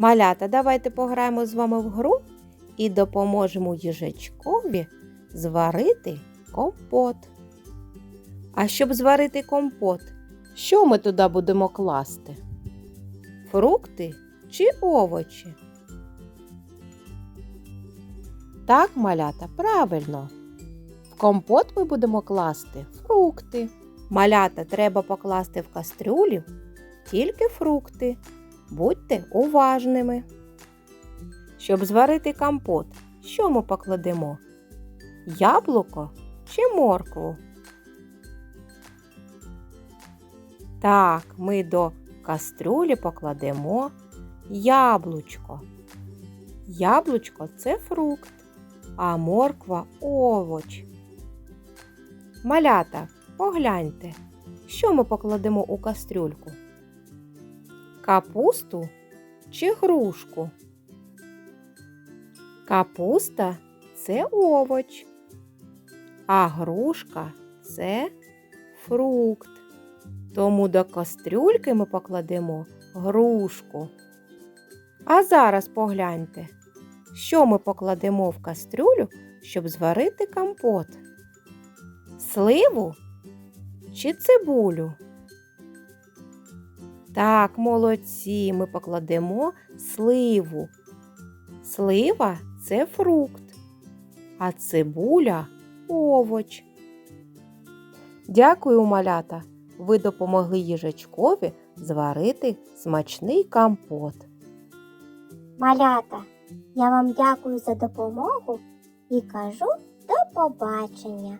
Малята, давайте пограємо з вами в гру і допоможемо їжачкові зварити компот. А щоб зварити компот, що ми туди будемо класти? Фрукти чи овочі? Так, малята, правильно. В компот ми будемо класти фрукти. Малята треба покласти в кастрюлю тільки фрукти. Будьте уважними. Щоб зварити компот, що ми покладемо? Яблуко чи моркву? Так, ми до кастрюлі покладемо яблучко. Яблучко це фрукт, а морква овоч. Малята, погляньте, що ми покладемо у кастрюльку? Капусту чи грушку? Капуста це овоч, а грушка це фрукт. Тому до кастрюльки ми покладемо грушку. А зараз погляньте, що ми покладемо в кастрюлю, щоб зварити компот. Сливу чи цибулю? Так, молодці, ми покладемо сливу. Слива це фрукт, а цибуля овоч. Дякую, малята. Ви допомогли їжачкові зварити смачний компот. Малята, я вам дякую за допомогу і кажу до побачення.